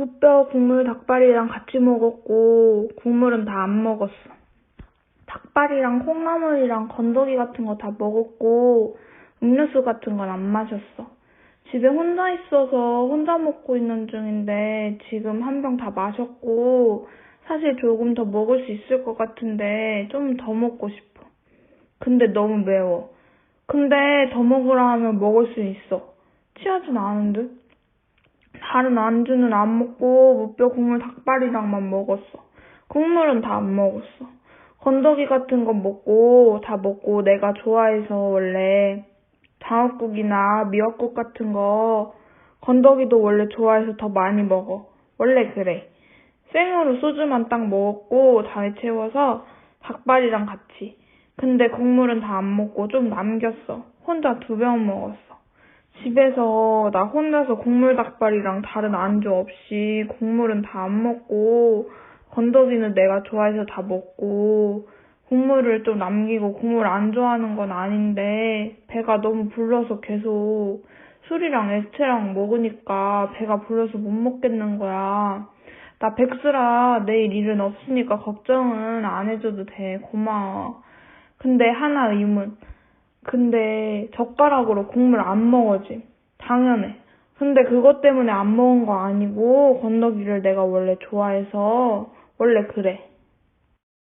무뼈 국물 닭발이랑 같이 먹었고 국물은 다 안 먹었어. 닭발이랑 콩나물이랑 건더기 같은 거 다 먹었고 음료수 같은 건 안 마셨어. 집에 혼자 있어서 혼자 먹고 있는 중인데 지금 한 병 다 마셨고 사실 조금 더 먹을 수 있을 것 같은데 좀 더 먹고 싶어. 근데 너무 매워. 근데 더 먹으라 하면 먹을 수 있어. 취하진 않은 듯? 다른 안주는 안 먹고 무뼈 국물 닭발이랑만 먹었어. 국물은 다 안 먹었어. 건더기 같은 건 먹고 다 먹고 내가 좋아해서 원래 장어국이나 미역국 같은 거 건더기도 원래 좋아해서 더 많이 먹어. 원래 그래. 생으로 소주만 딱 먹었고 다에 채워서 닭발이랑 같이. 근데 국물은 다 안 먹고 좀 남겼어. 혼자 두 병 먹었어. 집에서 나 혼자서 국물 닭발이랑 다른 안주 없이 국물은 다 안 먹고 건더기는 내가 좋아해서 다 먹고 국물을 좀 남기고 국물 안 좋아하는 건 아닌데 배가 너무 불러서 계속 술이랑 에스테랑 먹으니까 배가 불러서 못 먹겠는 거야. 나 백수라 내일 일은 없으니까 걱정은 안 해줘도 돼. 고마워. 근데 하나 의문. 근데 젓가락으로 국물 안 먹어지. 당연해. 근데 그것 때문에 안 먹은 거 아니고 건더기를 내가 원래 좋아해서 원래 그래.